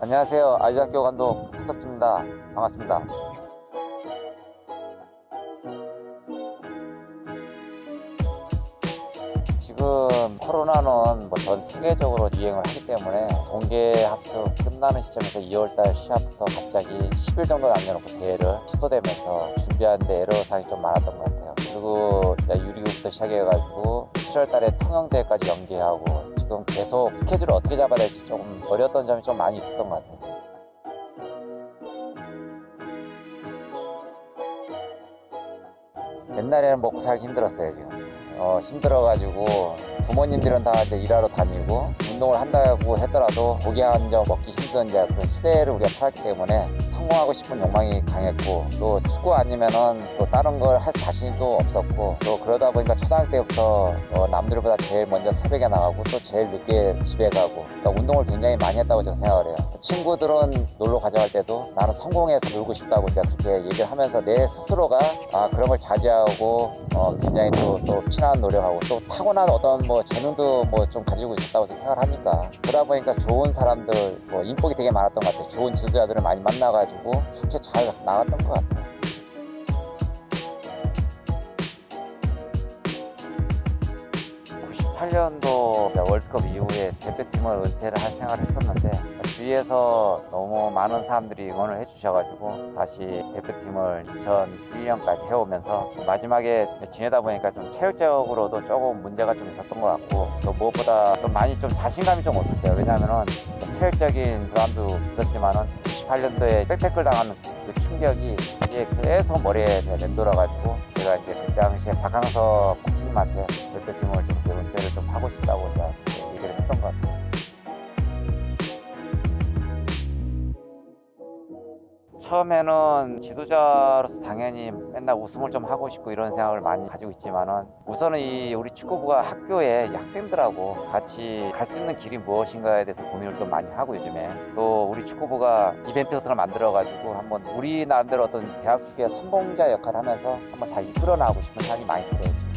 안녕하세요. 아이들학교 감독 하석주입니다. 반갑습니다. 지금 코로나는 뭐 전 세계적으로 유행을 하기 때문에 동계 합숙 끝나는 시점에서 2월달 시합부터 갑자기 10일 정도 남겨놓고 대회를 취소되면서 준비하는데 애로사항이 좀 많았던 것 같아요. 그리고 유리국부터 시작해가지고 7월달에 통영대회까지 연기하고 지금 계속 스케줄을 어떻게 잡아야 될지 조금 어려웠던 점이 좀 많이 있었던 것 같아요. 옛날에는 먹고 살기 힘들었어요 지금 어, 힘들어가지고 부모님들은 다 이제 일하러 다니고 운동을 한다고 했더라도 고기 한점 먹기 힘든 그런 시대를 우리가 살았기 때문에 성공하고 싶은 욕망이 강했고 또 축구 아니면은 또 다른 걸 할 자신이 또 없었고 또 그러다 보니까 초등학교 때부터 어, 남들보다 제일 먼저 새벽에 나가고 또 제일 늦게 집에 가고 그러니까 운동을 굉장히 많이 했다고 저는 생각을 해요. 친구들은 놀러 가져갈 때도 나는 성공해서 놀고 싶다고 이제 그렇게 얘기를 하면서 내 스스로가 아 그런 걸 자제하고 어, 굉장히 또, 또 피나는 노력하고 또 타고난 어떤 뭐 재능도 뭐 좀 가지고 있었다고 생각을 하 니까 그러다 보니까 좋은 사람들 뭐 인복이 되게 많았던 것 같아요. 좋은 지도자들을 많이 만나가지고 좋게 잘 나갔던 것 같아요 98년도 월드컵 이후에 대표팀을 은퇴를 할 생각을 했었는데 주위에서 너무 많은 사람들이 응원을 해주셔가지고 다시 대표팀을 2001년까지 해오면서 마지막에 지내다 보니까 좀 체력적으로도 조금 문제가 좀 있었던 것 같고 또 무엇보다 좀 많이 좀 자신감이 좀 없었어요. 왜냐하면은 체력적인 불안도 있었지만은 98년도에 백태클 당한 그 충격이 이제 계속 머리에 맴돌아가지고 제가 이제 그 당시에 박항서 코치님한테 대표팀을 좀 이제 은퇴를 좀 하고 싶다고 이제 얘기를 했던 것 같아요. 처음에는 지도자로서 당연히 맨날 우승을 좀 하고 싶고 이런 생각을 많이 가지고 있지만은 우선은 이 우리 축구부가 학교에 이 학생들하고 같이 갈 수 있는 길이 무엇인가에 대해서 고민을 좀 많이 하고 요즘에 또 우리 축구부가 이벤트 같은 걸 만들어 가지고 한번 우리 나름대로 어떤 대학 축구의 선봉자 역할을 하면서 한번 잘 이끌어 나가고 싶은 생각이 많이 들어요.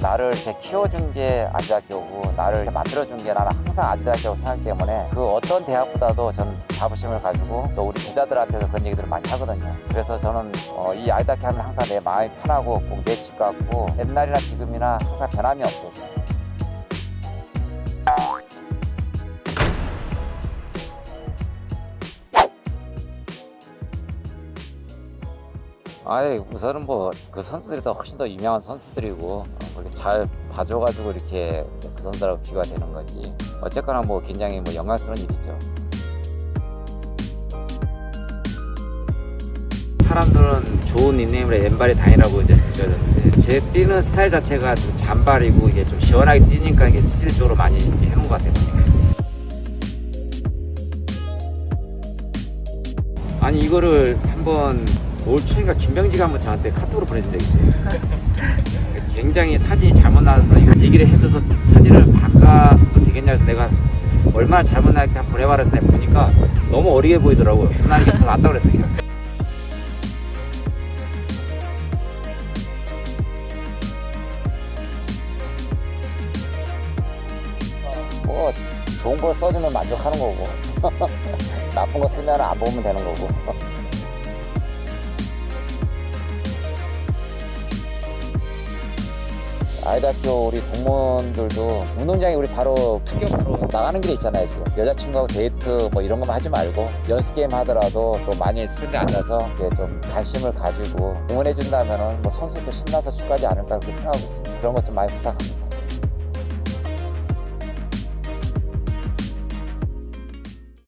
나를 이렇게 키워준 게 아주대학교고 나를 만들어준 게 나는 항상 아주대학교라고 생각하기 때문에 그 어떤 대학보다도 저는 자부심을 가지고 또 우리 기자들한테도 그런 얘기들을 많이 하거든요. 그래서 저는 어, 이 아주대학교 하면 항상 내 마음이 편하고 꼭 내 집 같고 옛날이나 지금이나 항상 변함이 없어요. 아이 우선은 뭐 그 선수들이 더 훨씬 더 유명한 선수들이고 어, 그렇게 잘 봐줘가지고 이렇게 그 선수들하고 비교가 되는 거지. 어쨌거나 뭐 굉장히 뭐 영광스러운 일이죠. 사람들은 좋은 닉네임으로 엠발이 다니라고 이제 지어졌는데 제 뛰는 스타일 자체가 좀 잔발이고 이게 좀 시원하게 뛰니까 이게 스피드적으로 많이 이렇게 해놓은 것 같아요. 아니 이거를 한번 올 초인가 김병지가 한번 저한테 카톡으로 보내준 적이 있어요. 굉장히 사진이 잘못 나와서 얘기를 해줘서 사진을 바꿔도 되겠냐 해서 내가 얼마나 잘못 나왔게 한번 보내봐라 해서 내가 보니까 너무 어리게 보이더라고요. 그래서 난 이게 더 낫다고 그랬어 그냥. 뭐 좋은 걸 써주면 만족하는 거고 나쁜 거 쓰면 안 보면 되는 거고 아이대학교 우리 동문들도 운동장에 우리 바로 풍경으로 나가는 길에 있잖아요 지금. 여자친구하고 데이트 뭐 이런 것만 하지 말고 연습 게임 하더라도 또 많이 쓸데 앉아서 좀 관심을 가지고 응원해 준다면은 뭐 선수도 신나서 축구하지 않을까 그렇게 생각하고 있습니다. 그런 것 좀 많이 부탁합니다